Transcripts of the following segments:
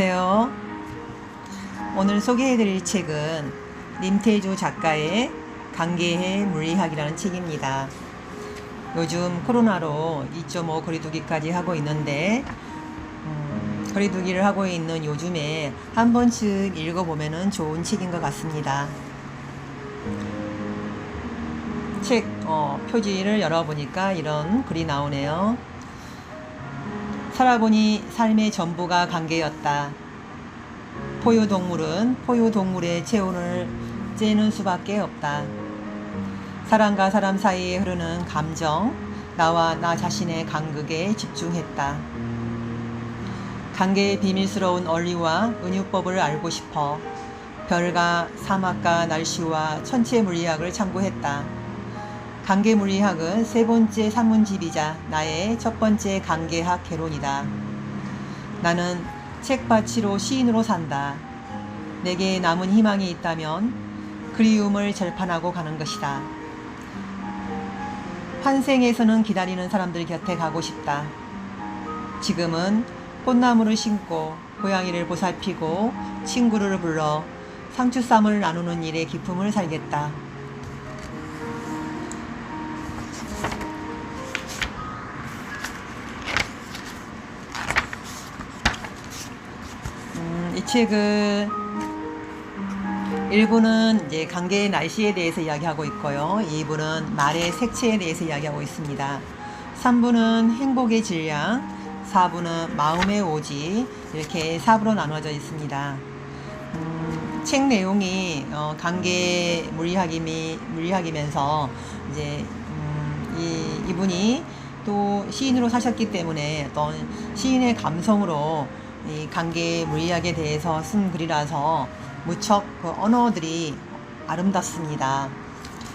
안녕하세요. 오늘 소개해드릴 책은 님태주 작가의 관계의 물리학이라는 책입니다. 요즘 코로나로 2.5 거리두기까지 하고 있는데 음, 거리두기를 하고 있는 요즘에 한 번쯤 읽어보면 좋은 책인 것 같습니다. 책 어, 표지를 열어보니까 이런 글이 나오네요. 살아보니 삶의 전부가 관계였다. 포유동물은 포유동물의 체온을 째는 수밖에 없다. 사람과 사람 사이에 흐르는 감정, 나와 나 자신의 간극에 집중했다. 관계의 비밀스러운 원리와 은유법을 알고 싶어 별과 사막과 날씨와 천체 물리학을 참고했다. 관계 물리학은 세 번째 산문집이자 나의 첫 번째 관계학 개론이다. 나는 책받치로 시인으로 산다. 내게 남은 희망이 있다면 그리움을 절판하고 가는 것이다. 환생에서는 기다리는 사람들 곁에 가고 싶다. 지금은 꽃나무를 심고 고양이를 보살피고 친구를 불러 상추쌈을 나누는 일의 기쁨을 살겠다. 책은 1부는 이제 관계의 날씨에 대해서 이야기하고 있고요. 2부는 말의 색채에 대해서 이야기하고 있습니다. 3부는 행복의 질량, 4부는 마음의 오지 이렇게 4부로 나눠져 있습니다. 음, 책 내용이 어, 관계 물리학이미, 물리학이면서 이제 음, 이, 이분이 또 시인으로 사셨기 때문에 어떤 시인의 감성으로 이 관계 물리학에 대해서 쓴 글이라서 무척 그 언어들이 아름답습니다.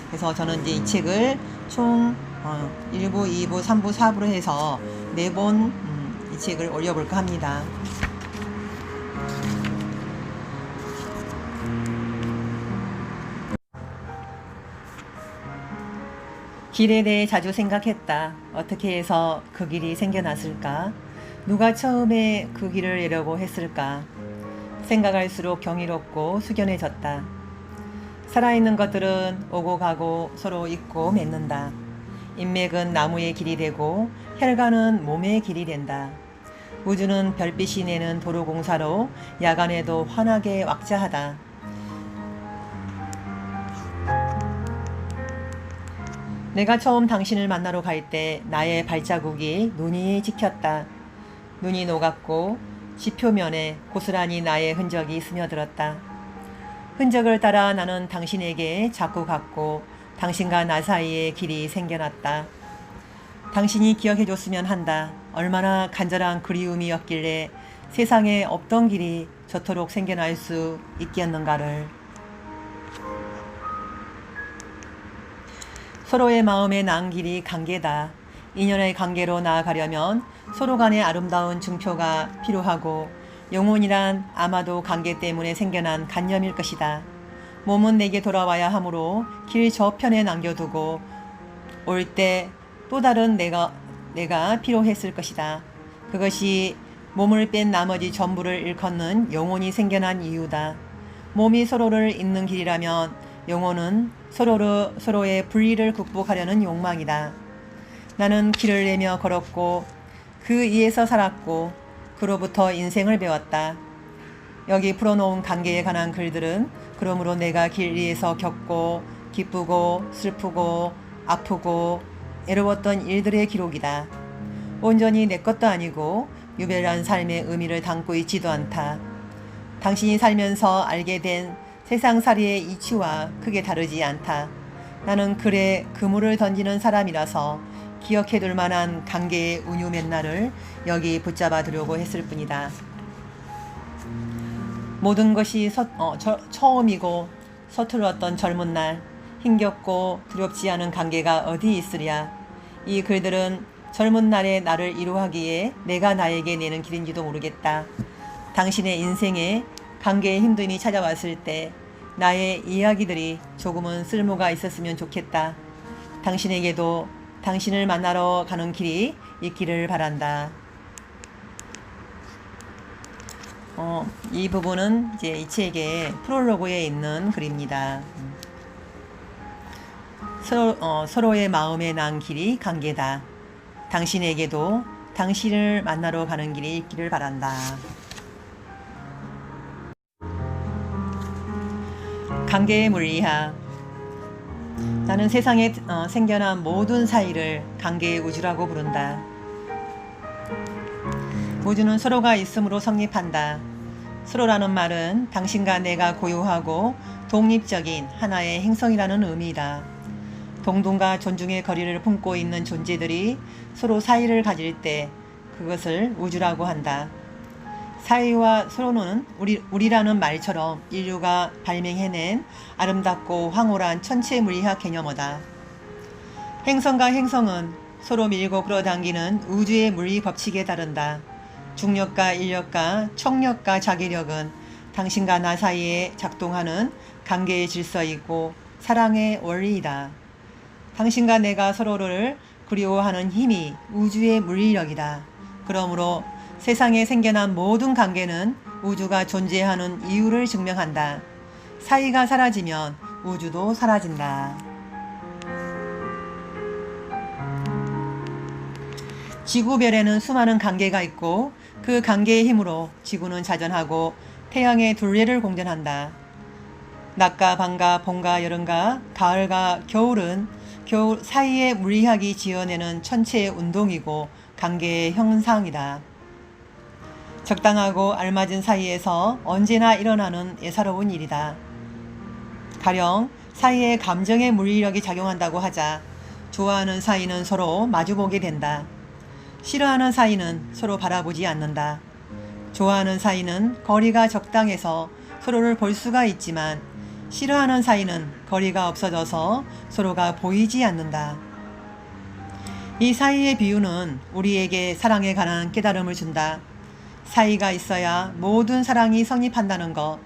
그래서 저는 이제 이 책을 총 어, 1부, 2부, 3부, 4부로 해서 네번 음, 이 책을 올려볼까 합니다. 길에 대해 자주 생각했다. 어떻게 해서 그 길이 생겨났을까? 누가 처음에 그 길을 내려고 했을까? 생각할수록 경이롭고 숙연해졌다. 살아있는 것들은 오고 가고 서로 있고 맺는다. 인맥은 나무의 길이 되고 혈관은 몸의 길이 된다. 우주는 별빛이 내는 도로공사로 야간에도 환하게 왁자하다. 내가 처음 당신을 만나러 갈 때 나의 발자국이 눈이 지켰다. 눈이 녹았고 지표면에 고스란히 나의 흔적이 스며들었다. 흔적을 따라 나는 당신에게 자꾸 갔고 당신과 나 사이에 길이 생겨났다. 당신이 기억해 줬으면 한다. 얼마나 간절한 그리움이었길래 세상에 없던 길이 저토록 생겨날 수 있겠는가를. 서로의 마음에 난 길이 관계다. 인연의 관계로 나아가려면 서로 간의 아름다운 증표가 필요하고 영혼이란 아마도 관계 때문에 생겨난 간념일 것이다. 몸은 내게 돌아와야 하므로 길 저편에 남겨두고 올 때 또 다른 내가 내가 필요했을 것이다. 그것이 몸을 뺀 나머지 전부를 일컫는 영혼이 생겨난 이유다. 몸이 서로를 잇는 길이라면 영혼은 서로를, 서로의 분리를 극복하려는 욕망이다. 나는 길을 내며 걸었고 그 위에서 살았고 그로부터 인생을 배웠다. 여기 풀어놓은 관계에 관한 글들은 그러므로 내가 길 위에서 겪고 기쁘고 슬프고 아프고 애로웠던 일들의 기록이다. 온전히 내 것도 아니고 유별난 삶의 의미를 담고 있지도 않다. 당신이 살면서 알게 된 세상살이의 이치와 크게 다르지 않다. 나는 글에 그물을 던지는 사람이라서 기억해둘 만한 관계의 운유 맨날을 여기 붙잡아 두려고 했을 뿐이다. 모든 것이 서, 어, 저, 처음이고 서툴렀던 젊은 날 힘겹고 두렵지 않은 관계가 어디 있으랴. 이 글들은 젊은 날의 나를 이루하기에 내가 나에게 내는 길인지도 모르겠다. 당신의 인생에 관계의 힘듦이 찾아왔을 때 나의 이야기들이 조금은 쓸모가 있었으면 좋겠다. 당신에게도 당신을 만나러 가는 길이 있기를 바란다. 어, 이 부분은 이제 이 책의 프롤로그에 있는 글입니다. 음. 서로, 어, 서로의 마음에 난 길이 관계다. 당신에게도 당신을 만나러 가는 길이 있기를 바란다. 관계의 물리학. 나는 세상에 어, 생겨난 모든 사이를 관계의 우주라고 부른다. 우주는 서로가 있음으로 성립한다. 서로라는 말은 당신과 내가 고유하고 독립적인 하나의 행성이라는 의미이다. 동등과 존중의 거리를 품고 있는 존재들이 서로 사이를 가질 때 그것을 우주라고 한다. 사이와 서로는 우리, 우리라는 말처럼 인류가 발명해낸 아름답고 황홀한 천체 물리학 개념어다. 행성과 행성은 서로 밀고 끌어당기는 우주의 물리 법칙에 따른다. 중력과 인력과 청력과 자기력은 당신과 나 사이에 작동하는 관계의 질서이고 사랑의 원리이다. 당신과 내가 서로를 그리워하는 힘이 우주의 물리력이다. 그러므로 세상에 생겨난 모든 관계는 우주가 존재하는 이유를 증명한다. 사이가 사라지면 우주도 사라진다. 지구별에는 수많은 관계가 있고 그 관계의 힘으로 지구는 자전하고 태양의 둘레를 공전한다. 낮과 밤과 봄과 여름과 가을과 겨울은 겨울 사이의 물리학이 지어내는 천체의 운동이고 관계의 형상이다. 적당하고 알맞은 사이에서 언제나 일어나는 예사로운 일이다. 가령 사이에 감정의 물리력이 작용한다고 하자 좋아하는 사이는 서로 마주보게 된다. 싫어하는 사이는 서로 바라보지 않는다. 좋아하는 사이는 거리가 적당해서 서로를 볼 수가 있지만 싫어하는 사이는 거리가 없어져서 서로가 보이지 않는다. 이 사이의 비유는 우리에게 사랑에 관한 깨달음을 준다. 사이가 있어야 모든 사랑이 성립한다는 것.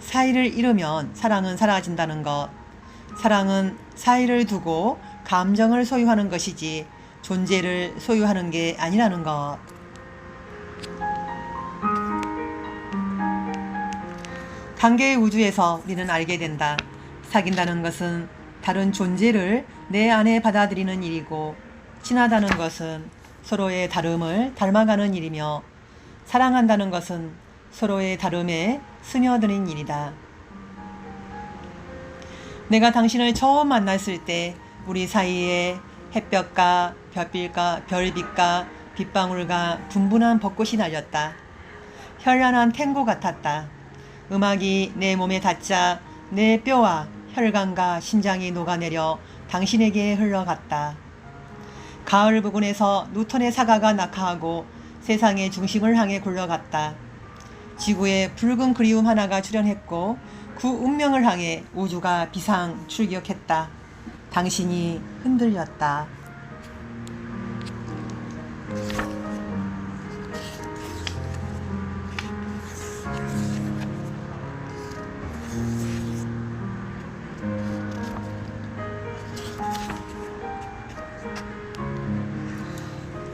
사이를 잃으면 사랑은 사라진다는 것. 사랑은 사이를 두고 감정을 소유하는 것이지 존재를 소유하는 게 아니라는 것. 관계의 우주에서 우리는 알게 된다. 사귄다는 것은 다른 존재를 내 안에 받아들이는 일이고, 친하다는 것은 서로의 다름을 닮아가는 일이며, 사랑한다는 것은 서로의 다름에 스며드는 일이다. 내가 당신을 처음 만났을 때 우리 사이에 햇볕과 별빛과 별빛과 빗방울과 분분한 벚꽃이 날렸다. 현란한 탱고 같았다. 음악이 내 몸에 닿자 내 뼈와 혈관과 심장이 녹아내려 당신에게 흘러갔다. 가을 부근에서 누턴의 사과가 낙하하고 세상의 중심을 향해 굴러갔다. 지구에 붉은 그리움 하나가 출현했고 그 운명을 향해 우주가 비상 출격했다. 당신이 흔들렸다.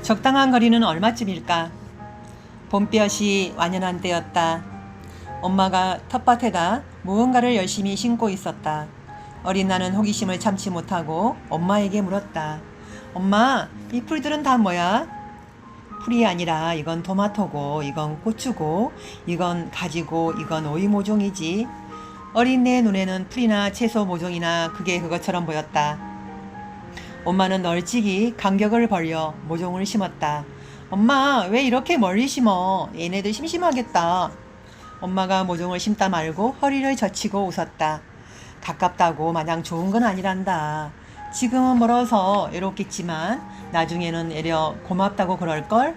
적당한 거리는 얼마쯤일까? 봄볕이 완연한 때였다. 엄마가 텃밭에다 무언가를 열심히 심고 있었다. 어린 나는 호기심을 참지 못하고 엄마에게 물었다. 엄마, 이 풀들은 다 뭐야? 풀이 아니라 이건 토마토고, 이건 고추고, 이건 가지고, 이건 오이 모종이지. 어린 내 눈에는 풀이나 채소 모종이나 그게 그것처럼 보였다. 엄마는 널찍이 간격을 벌려 모종을 심었다. 엄마, 왜 이렇게 멀리 심어? 얘네들 심심하겠다. 엄마가 모종을 심다 말고 허리를 젖히고 웃었다. 가깝다고 마냥 좋은 건 아니란다. 지금은 멀어서 외롭겠지만 나중에는 애려 고맙다고 그럴걸?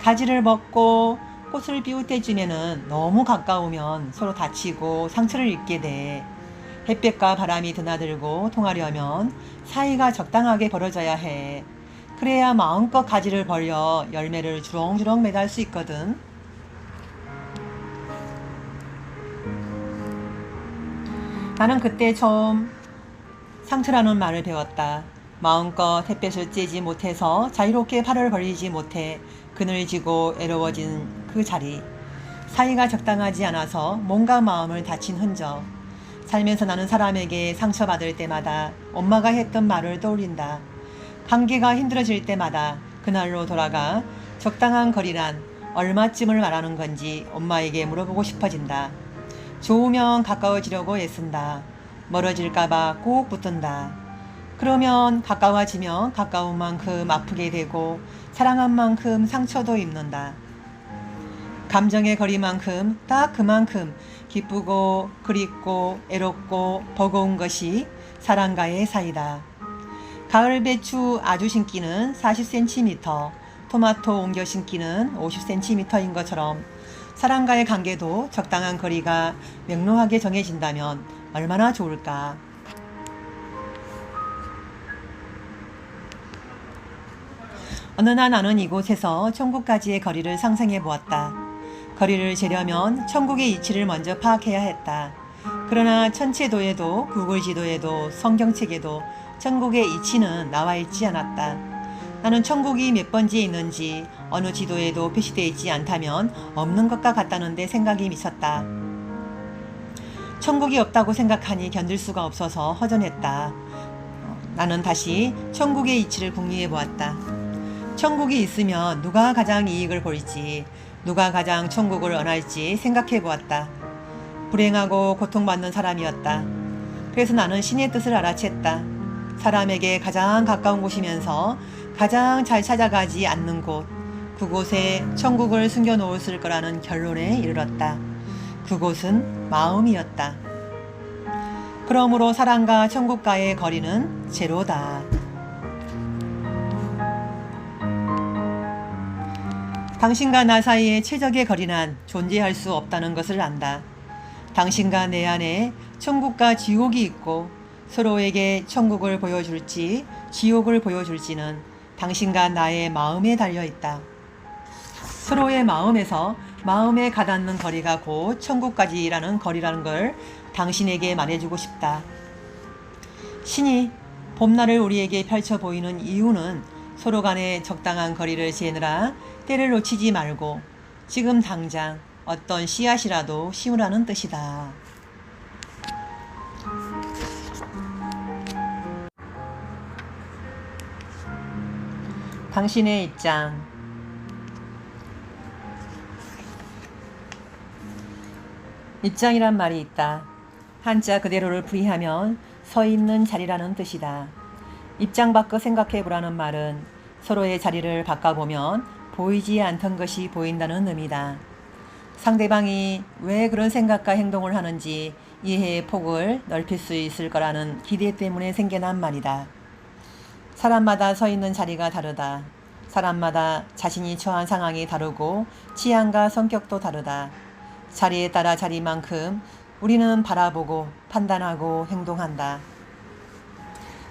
가지를 먹고 꽃을 비웃대주면은 너무 가까우면 서로 다치고 상처를 입게 돼. 햇볕과 바람이 드나들고 통하려면 사이가 적당하게 벌어져야 해. 그래야 마음껏 가지를 벌려 열매를 주렁주렁 매달 수 있거든. 나는 그때 처음 상처라는 말을 배웠다. 마음껏 햇볕을 쬐지 못해서 자유롭게 팔을 벌리지 못해 그늘지고 애로워진 그 자리. 사이가 적당하지 않아서 몸과 마음을 다친 흔적. 살면서 나는 사람에게 상처받을 때마다 엄마가 했던 말을 떠올린다. 관계가 힘들어질 때마다 그날로 돌아가 적당한 거리란 얼마쯤을 말하는 건지 엄마에게 물어보고 싶어진다. 좋으면 가까워지려고 애쓴다. 멀어질까봐 꼭 붙든다. 그러면 가까워지면 가까운 만큼 아프게 되고 사랑한 만큼 상처도 입는다. 감정의 거리만큼 딱 그만큼 기쁘고 그립고 애롭고 버거운 것이 사랑과의 사이다. 가을 배추 아주 심기는 40cm, 토마토 옮겨 심기는 50cm인 것처럼 사랑과의 관계도 적당한 거리가 명료하게 정해진다면 얼마나 좋을까. 어느 날 나는 이곳에서 천국까지의 거리를 상상해 보았다. 거리를 재려면 천국의 이치를 먼저 파악해야 했다. 그러나 천체도에도 구글 지도에도 성경책에도 천국의 이치는 나와 있지 않았다. 나는 천국이 몇 번지에 있는지 어느 지도에도 표시되어 있지 않다면 없는 것과 같다는데 생각이 미쳤다. 천국이 없다고 생각하니 견딜 수가 없어서 허전했다. 어, 나는 다시 천국의 이치를 궁리해 보았다. 천국이 있으면 누가 가장 이익을 볼지, 누가 가장 천국을 원할지 생각해 보았다. 불행하고 고통받는 사람이었다. 그래서 나는 신의 뜻을 알아챘다. 사람에게 가장 가까운 곳이면서 가장 잘 찾아가지 않는 곳, 그곳에 천국을 숨겨놓았을 거라는 결론에 이르렀다. 그곳은 마음이었다. 그러므로 사랑과 천국과의 거리는 제로다. 당신과 나 사이의 최적의 거리는 존재할 수 없다는 것을 안다. 당신과 내 안에 천국과 지옥이 있고 서로에게 천국을 보여줄지 지옥을 보여줄지는 당신과 나의 마음에 달려 있다. 서로의 마음에서 마음에 가닿는 거리가 곧 천국까지라는 거리라는 걸 당신에게 말해주고 싶다. 신이 봄날을 우리에게 펼쳐 보이는 이유는 서로 간에 적당한 거리를 재느라 때를 놓치지 말고 지금 당장 어떤 씨앗이라도 심으라는 뜻이다. 당신의 입장 입장이란 말이 있다. 한자 그대로를 풀이하면 서 있는 자리라는 뜻이다. 입장 바꿔 생각해 보라는 말은 서로의 자리를 바꿔보면 보이지 않던 것이 보인다는 의미다. 상대방이 왜 그런 생각과 행동을 하는지 이해의 폭을 넓힐 수 있을 거라는 기대 때문에 생겨난 말이다. 사람마다 서 있는 자리가 다르다. 사람마다 자신이 처한 상황이 다르고 취향과 성격도 다르다. 자리에 따라 자리만큼 우리는 바라보고 판단하고 행동한다.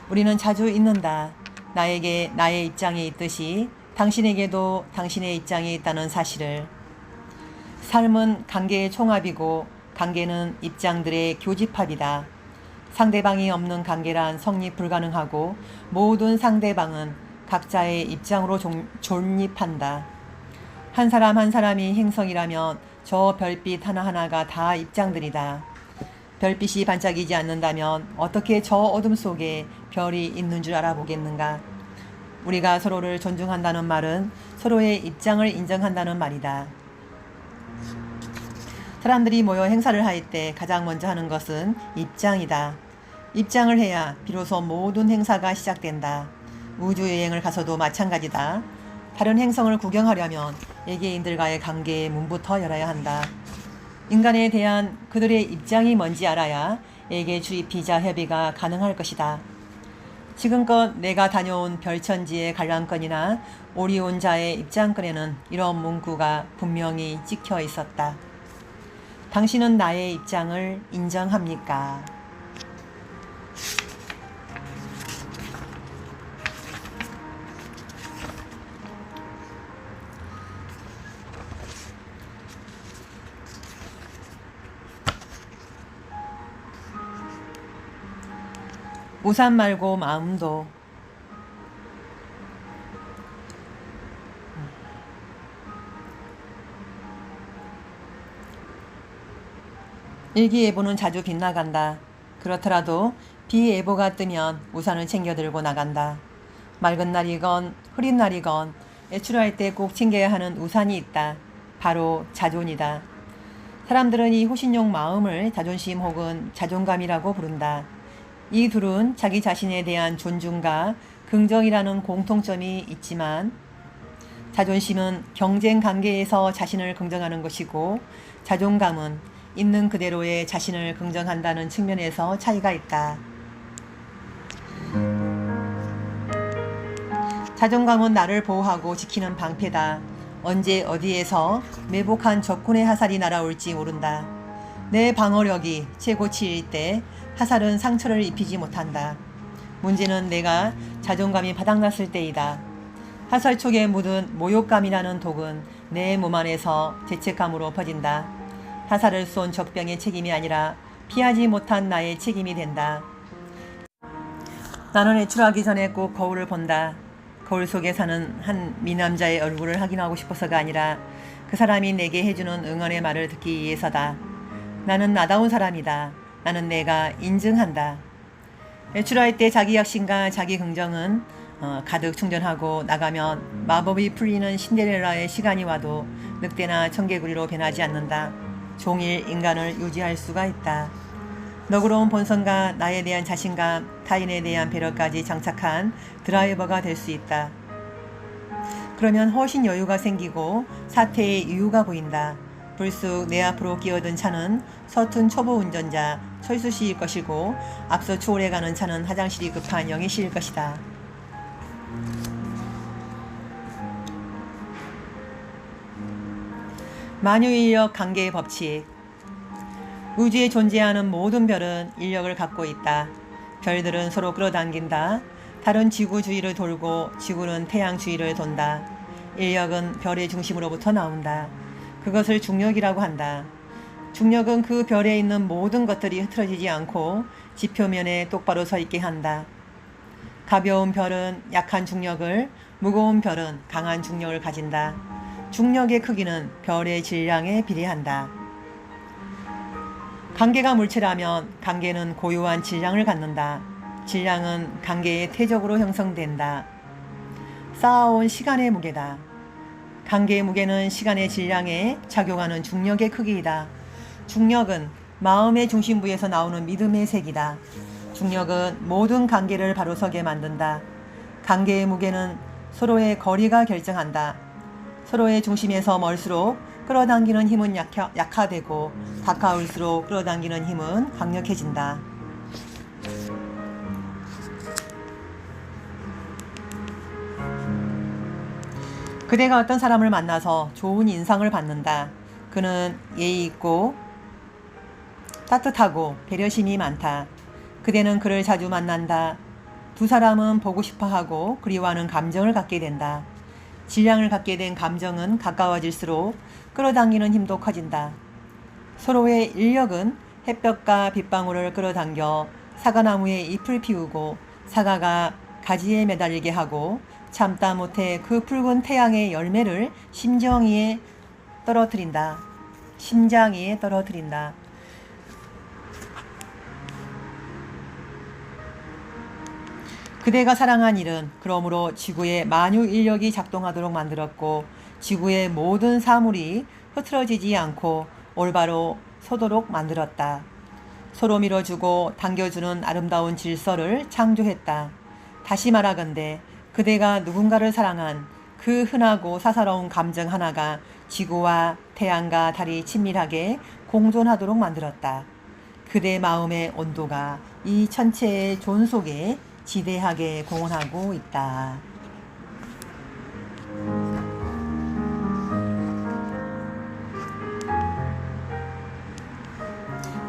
우리는 자주 잊는다. 나에게 나의 입장이 있듯이 당신에게도 당신의 입장이 있다는 사실을. 삶은 관계의 총합이고 관계는 입장들의 교집합이다. 상대방이 없는 관계란 성립 불가능하고 모든 상대방은 각자의 입장으로 종, 존립한다. 한 사람 한 사람이 행성이라면 저 별빛 하나하나가 다 입장들이다. 별빛이 반짝이지 않는다면 어떻게 저 어둠 속에 별이 있는 줄 알아보겠는가? 우리가 서로를 존중한다는 말은 서로의 입장을 인정한다는 말이다. 사람들이 모여 행사를 할 때 가장 먼저 하는 것은 입장이다. 입장을 해야 비로소 모든 행사가 시작된다. 우주여행을 가서도 마찬가지다. 다른 행성을 구경하려면 외계인들과의 관계의 문부터 열어야 한다. 인간에 대한 그들의 입장이 뭔지 알아야 외계 주입 비자 협의가 가능할 것이다. 지금껏 내가 다녀온 별천지의 관람권이나 오리온자의 입장권에는 이런 문구가 분명히 찍혀 있었다. 당신은 나의 입장을 인정합니까? 우산 말고 마음도 일기예보는 자주 빗나간다. 그렇더라도 비예보가 뜨면 우산을 챙겨 들고 나간다. 맑은 날이건 흐린 날이건 외출할 때 꼭 챙겨야 하는 우산이 있다. 바로 자존이다. 사람들은 이 호신용 마음을 자존심 혹은 자존감이라고 부른다. 이 둘은 자기 자신에 대한 존중과 긍정이라는 공통점이 있지만 자존심은 경쟁 관계에서 자신을 긍정하는 것이고 자존감은 있는 그대로의 자신을 긍정한다는 측면에서 차이가 있다. 자존감은 나를 보호하고 지키는 방패다. 언제 어디에서 매복한 적군의 화살이 날아올지 모른다. 내 방어력이 최고치일 때 화살은 상처를 입히지 못한다. 문제는 내가 자존감이 바닥났을 때이다. 화살 촉에 묻은 모욕감이라는 독은 내 몸 안에서 죄책감으로 퍼진다. 화살을 쏜 적병의 책임이 아니라 피하지 못한 나의 책임이 된다. 나는 외출하기 전에 꼭 거울을 본다. 거울 속에 사는 한 미남자의 얼굴을 확인하고 싶어서가 아니라 그 사람이 내게 해주는 응원의 말을 듣기 위해서다. 나는 나다운 사람이다. 나는 내가 인증한다. 외출할 때 자기 확신과 자기 긍정은 어, 가득 충전하고 나가면 마법이 풀리는 신데렐라의 시간이 와도 늑대나 청개구리로 변하지 않는다. 종일 인간을 유지할 수가 있다. 너그러운 본성과 나에 대한 자신감, 타인에 대한 배려까지 장착한 드라이버가 될 수 있다. 그러면 훨씬 여유가 생기고 사태의 이유가 보인다. 불쑥 내 앞으로 끼어든 차는 서툰 초보 운전자 철수 씨일 것이고 앞서 초월해 가는 차는 화장실이 급한 영희 씨일 것이다. 만유인력 관계의 법칙 우주에 존재하는 모든 별은 인력을 갖고 있다. 별들은 서로 끌어당긴다. 달은 지구 주위를 돌고 지구는 태양 주위를 돈다. 인력은 별의 중심으로부터 나온다. 그것을 중력이라고 한다. 중력은 그 별에 있는 모든 것들이 흐트러지지 않고 지표면에 똑바로 서 있게 한다. 가벼운 별은 약한 중력을, 무거운 별은 강한 중력을 가진다. 중력의 크기는 별의 질량에 비례한다. 관계가 물체라면 관계는 고유한 질량을 갖는다. 질량은 관계의 태적으로 형성된다. 쌓아온 시간의 무게다. 관계의 무게는 시간의 질량에 작용하는 중력의 크기이다. 중력은 마음의 중심부에서 나오는 믿음의 색이다. 중력은 모든 관계를 바로 서게 만든다. 관계의 무게는 서로의 거리가 결정한다. 서로의 중심에서 멀수록 끌어당기는 힘은 약하, 약화되고 가까울수록 끌어당기는 힘은 강력해진다. 그대가 어떤 사람을 만나서 좋은 인상을 받는다. 그는 예의 있고 따뜻하고 배려심이 많다. 그대는 그를 자주 만난다. 두 사람은 보고 싶어 하고 그리워하는 감정을 갖게 된다. 질량을 갖게 된 감정은 가까워질수록 끌어당기는 힘도 커진다. 서로의 인력은 햇볕과 빗방울을 끌어당겨 사과나무에 잎을 피우고 사과가 가지에 매달리게 하고 참다 못해 그 붉은 태양의 열매를 심정 위에 떨어뜨린다. 심장 위에 떨어뜨린다. 그대가 사랑한 일은 그러므로 지구의 만유 인력이 작동하도록 만들었고 지구의 모든 사물이 흐트러지지 않고 올바로 서도록 만들었다. 서로 밀어주고 당겨주는 아름다운 질서를 창조했다. 다시 말하건대 그대가 누군가를 사랑한 그 흔하고 사사로운 감정 하나가 지구와 태양과 달이 친밀하게 공존하도록 만들었다. 그대 마음의 온도가 이 천체의 존 속에 지대하게 공헌하고 있다.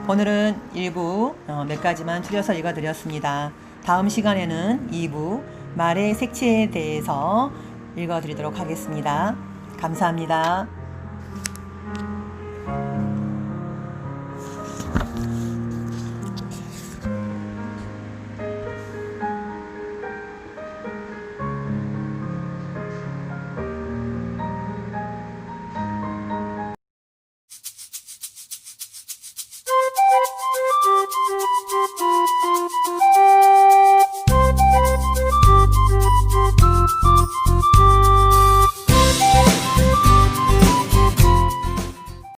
오늘은 1부 어, 몇 가지만 줄여서 읽어드렸습니다. 다음 시간에는 2부 말의 색채에 대해서 읽어드리도록 하겠습니다. 감사합니다.